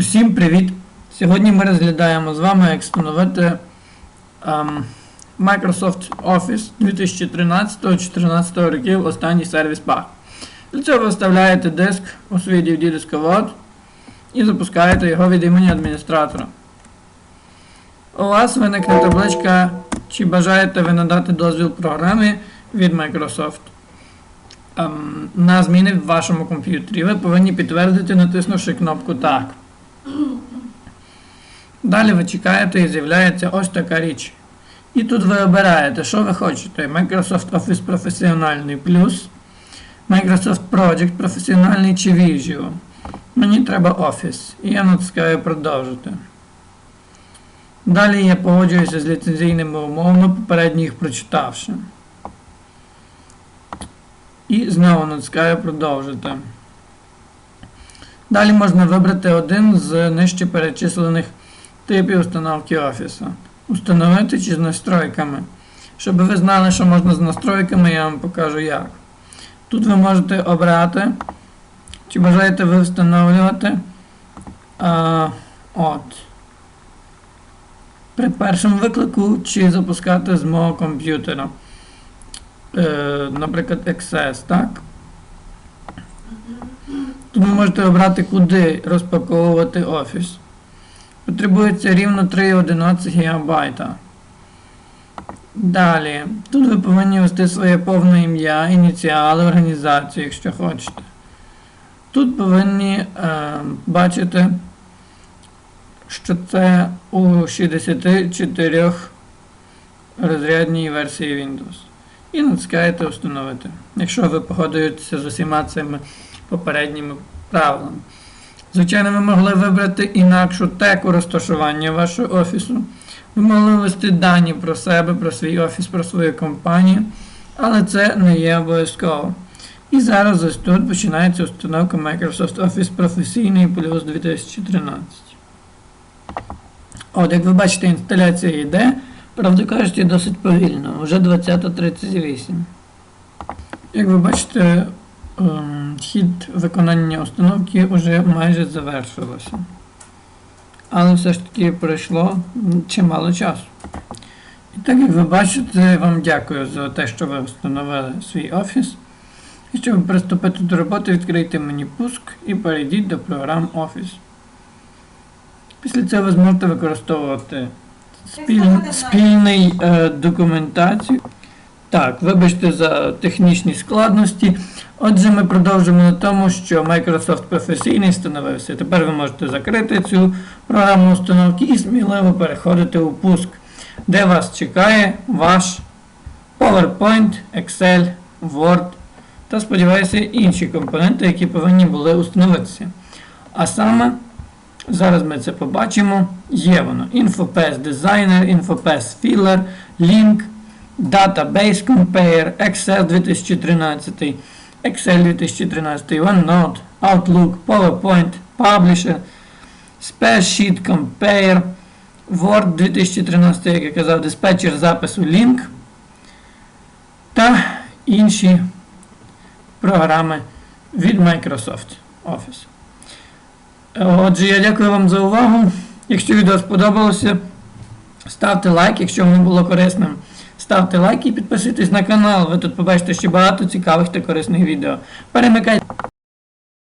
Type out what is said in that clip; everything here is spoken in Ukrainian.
Усім привіт! Сьогодні ми розглядаємо з вами, як встановити ем, Microsoft Office 2013-2014 років останній сервіс пак. Для цього ви вставляєте диск у свій DVD дисковод і запускаєте його від імені адміністратора. У вас виникне табличка, чи бажаєте ви надати дозвіл програмі від Microsoft ем, на зміни в вашому комп'ютері. Ви повинні підтвердити, натиснувши кнопку Так. Далі ви чекаєте і з'являється ось така річ. І тут ви обираєте, що ви хочете. Microsoft Office професіональний плюс, Microsoft Project професіональний чи Visual. Мені треба Office. І я натискаю продовжити. Далі я погоджуюся з ліцензійними умовами, попередньо їх прочитавши. І знову натискаю продовжити. Далі можна вибрати один з нижче перечислених типів установки офісу. Установити чи з настройками. Щоб ви знали, що можна з настройками, я вам покажу як. Тут ви можете обрати, чи бажаєте ви встановлювати а, от, при першому виклику, чи запускати з мого комп'ютера. Е, наприклад, Access, так? Ви можете обрати, куди розпаковувати офіс. Потребується рівно 3,11 ГБ. Далі. Тут ви повинні ввести своє повне ім'я, ініціали організації, якщо хочете. Тут повинні е, бачити, що це у 64 розрядній версії Windows. І натискаєте Встановити. Якщо ви погодуєтеся з усіма цими попередніми правилами. Звичайно, ви могли вибрати інакшу теку розташування вашого офісу. Ви могли ввести дані про себе, про свій офіс, про свою компанію, але це не є обов'язково. І зараз ось тут починається установка Microsoft Office професійний плюс 2013. От, як ви бачите, інсталяція йде, правда кажучи, досить повільно, вже 20.38. Як ви бачите, хід виконання установки вже майже завершилося. Але все ж таки пройшло чимало часу. І так як ви бачите, вам дякую за те, що ви встановили свій офіс. І щоб приступити до роботи, відкрийте мені пуск і перейдіть до програм Office. Після цього ви зможете використовувати спіль... спільний е, документацію. Так, вибачте за технічні складності. Отже, ми продовжимо на тому, що Microsoft професійний встановився. Тепер ви можете закрити цю програму установки і сміливо переходити у пуск, де вас чекає ваш PowerPoint, Excel, Word та, сподіваюся, інші компоненти, які повинні були установитися. А саме, зараз ми це побачимо, є воно InfoPass Designer, InfoPass Filler, Link, Database Compare, Excel 2013, Excel 2013, OneNote, Outlook, PowerPoint, Publisher, Spreadsheet Compare, Word 2013, як я казав, диспетчер запису Link та інші програми від Microsoft Office. Отже, я дякую вам за увагу. Якщо відео сподобалося, ставте лайк, якщо воно було корисним. Ставте лайк і підписуйтесь на канал. Ви тут побачите ще багато цікавих та корисних відео. Перемикайте.